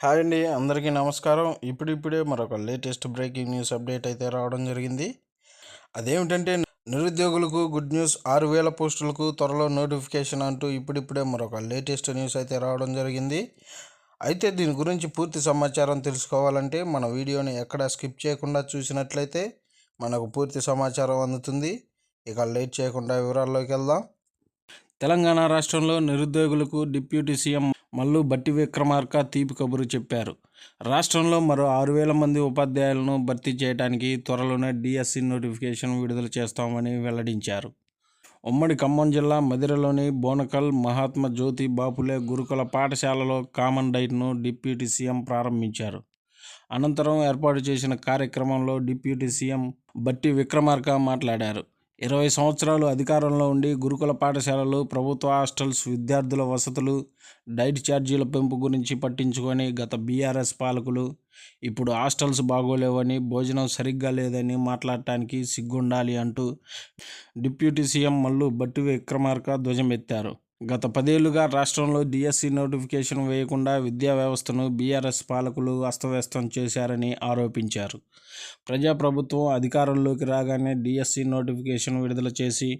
Hi అండి అందరికీ నమస్కారం. ఇప్పుడిప్పుడే మరొక లేటెస్ట్ బ్రేకింగ్ న్యూస్ అప్డేట్ అయితే రావడం జరిగింది. అదేమిటంటే నిరుద్యోగులకు గుడ్ న్యూస్ ఆరు వేల పోస్టులకు త్వరలో నోటిఫికేషన్ అంటూ ఇప్పుడిప్పుడే మరొక లేటెస్ట్ న్యూస్ అయితే రావడం జరిగింది. అయితే దీని గురించి పూర్తి సమాచారం తెలుసుకోవాలంటే మన వీడియోని ఎక్కడ స్కిప్ చేయకుండా చూసినట్లయితే మనకు పూర్తి సమాచారం అందుతుంది. ఇక లేట్ చేయకుండా వివరాల్లోకి వెళ్దాం. తెలంగాణ రాష్ట్రంలో నిరుద్యోగులకు డిప్యూటీ సీఎం మల్లు బట్టి విక్రమార్క తీపి కబురు చెప్పారు. రాష్ట్రంలో మరో ఆరు వేల మంది ఉపాధ్యాయులను భర్తీ చేయడానికి త్వరలోనే డిఎస్సి నోటిఫికేషన్ విడుదల చేస్తామని వెల్లడించారు. ఉమ్మడి ఖమ్మం జిల్లా మదిరలోని బోనకల్ మహాత్మా జ్యోతి బాపులే గురుకుల పాఠశాలలో కామన్ డైట్ను డిప్యూటీ సీఎం ప్రారంభించారు. అనంతరం ఏర్పాటు చేసిన కార్యక్రమంలో డిప్యూటీ సీఎం బట్టి విక్రమార్క మాట్లాడారు. ఇరవై సంవత్సరాలు అధికారంలో ఉండి గురుకుల పాఠశాలలు ప్రభుత్వ హాస్టల్స్ విద్యార్థుల వసతులు డైట్ ఛార్జీల పెంపు గురించి పట్టించుకొని గత బీఆర్ఎస్ పాలకులు ఇప్పుడు హాస్టల్స్ బాగోలేవని భోజనం సరిగ్గా లేదని మాట్లాడటానికి సిగ్గుండాలి అంటూ డిప్యూటీ సీఎం మల్లు బట్టి విక్రమార్క ధ్వజమెత్తారు. గత పదేళ్ళుగా రాష్ట్రంలో డిఎస్సి నోటిఫికేషన్ వేయకుండా విద్యా వ్యవస్థను బీఆర్ఎస్ పాలకులు అస్తవ్యస్తం చేశారని ఆరోపించారు. ప్రజాప్రభుత్వం అధికారంలోకి రాగానే డిఎస్సి నోటిఫికేషన్ విడుదల చేసి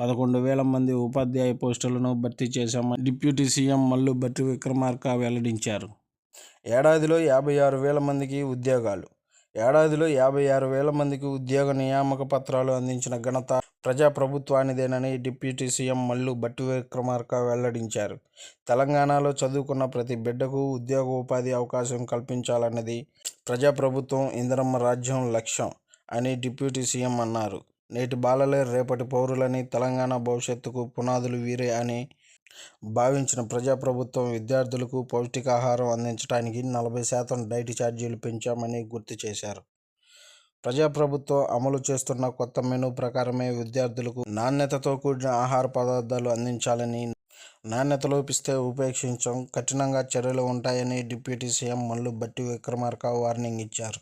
పదకొండు వేల మంది ఉపాధ్యాయ పోస్టులను భర్తీ చేశామని డిప్యూటీ సీఎం మల్లు భట్టి విక్రమార్క వెల్లడించారు. ఏడాదిలో యాభై ఆరు వేల మందికి ఉద్యోగాలు ఏడాదిలో యాభై ఆరు వేల మందికి ఉద్యోగ నియామక పత్రాలు అందించిన ఘనత ప్రజాప్రభుత్వానిదేనని డిప్యూటీ సీఎం మల్లు బట్టి విక్రమార్క వెల్లడించారు. తెలంగాణలో చదువుకున్న ప్రతి బిడ్డకు ఉద్యోగ ఉపాధి అవకాశం కల్పించాలన్నది ప్రజాప్రభుత్వం ఇందిరమ్మ రాజ్యం లక్ష్యం అని డిప్యూటీ సీఎం అన్నారు. నేటి బాలలే రేపటి పౌరులని తెలంగాణ భవిష్యత్తుకు పునాదులు వీరే అని భావించిన ప్రజాప్రభుత్వం విద్యార్థులకు పౌష్టికాహారం అందించడానికి నలభై శాతం డైట్ ఛార్జీలు పెంచామని గుర్తు చేశారు. ప్రజాప్రభుత్వం అమలు చేస్తున్న కొత్త మెనూ ప్రకారమే విద్యార్థులకు నాణ్యతతో కూడిన ఆహార పదార్థాలు అందించాలని నాణ్యత లోపిస్తే ఉపేక్షించం కఠినంగా చర్యలు ఉంటాయని డిప్యూటీ సీఎం మల్లు బట్టి విక్రమార్క వార్నింగ్ ఇచ్చారు.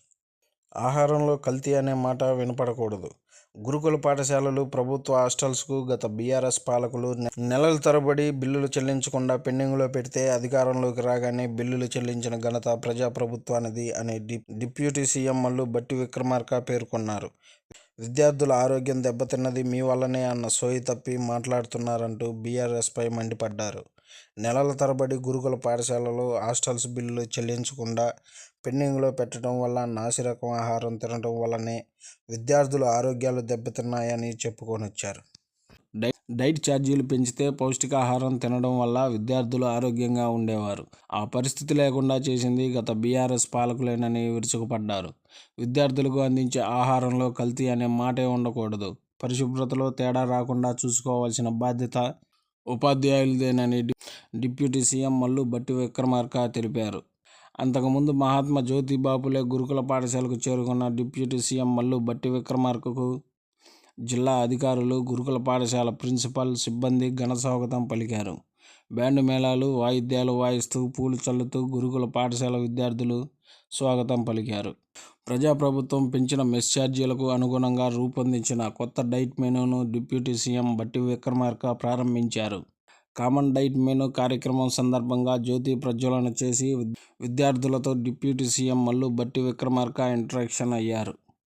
ఆహారంలో కల్తీ అనే మాట వినపడకూడదు. గురుకుల పాఠశాలలు ప్రభుత్వ హాస్టల్స్కు గత బీఆర్ఎస్ పాలకులు నెలల తరబడి బిల్లులు చెల్లించకుండా పెండింగ్లో పెడితే అధికారంలోకి రాగానే బిల్లులు చెల్లించిన ఘనత ప్రజాప్రభుత్వానిది అని డిప్యూటీ సీఎం మల్లు బట్టి విక్రమార్క పేర్కొన్నారు. విద్యార్థుల ఆరోగ్యం దెబ్బతిన్నది మీ వల్లనే అన్న సోయి తప్పి మాట్లాడుతున్నారంటూ బీఆర్ఎస్పై మండిపడ్డారు. నెలల తరబడి గురుకుల పాఠశాలలో హాస్టల్స్ బిల్లులు చెల్లించకుండా పెండింగ్లో పెట్టడం వల్ల నాసిరకం ఆహారం తినడం వల్లనే విద్యార్థుల ఆరోగ్యాలు దెబ్బతిన్నాయని చెప్పుకొనొచ్చారు. డై డైట్ ఛార్జీలు పెంచితే పౌష్టికాహారం తినడం వల్ల విద్యార్థులు ఆరోగ్యంగా ఉండేవారు. ఆ పరిస్థితి లేకుండా చేసింది గత బీఆర్ఎస్ పాలకులేనని విరుచుకుపడ్డారు. విద్యార్థులకు అందించే ఆహారంలో కల్తీ అనే మాటే ఉండకూడదు. పరిశుభ్రతలో తేడా రాకుండా చూసుకోవాల్సిన బాధ్యత ఉపాధ్యాయులదేనని డిప్యూటీ సీఎం మల్లు బట్టి విక్రమార్క తెలిపారు. అంతకుముందు మహాత్మా జ్యోతి బాపులే గురుకుల పాఠశాలకు చేరుకున్న డిప్యూటీ సీఎం మల్లు బట్టి విక్రమార్కకు జిల్లా అధికారులు గురుకుల పాఠశాల ప్రిన్సిపల్ సిబ్బంది ఘన స్వాగతం పలికారు. బ్యాండ్ మేళాలు వాయిద్యాలు వాయిస్తూ పూలు చల్లుతూ గురుకుల పాఠశాల విద్యార్థులు స్వాగతం పలికారు. ప్రజాప్రభుత్వం పెంచిన మెస్ ఛార్జీలకు అనుగుణంగా రూపొందించిన కొత్త డైట్ మెనూను డిప్యూటీ సీఎం బట్టి విక్రమార్క ప్రారంభించారు. కామన్ డైట్ మెనూ కార్యక్రమం సందర్భంగా జ్యోతి ప్రజ్వలన చేసి విద్యార్థులతో డిప్యూటీ సీఎం మల్లు బట్టి విక్రమార్క ఇంటరాక్షన్ అయ్యారు.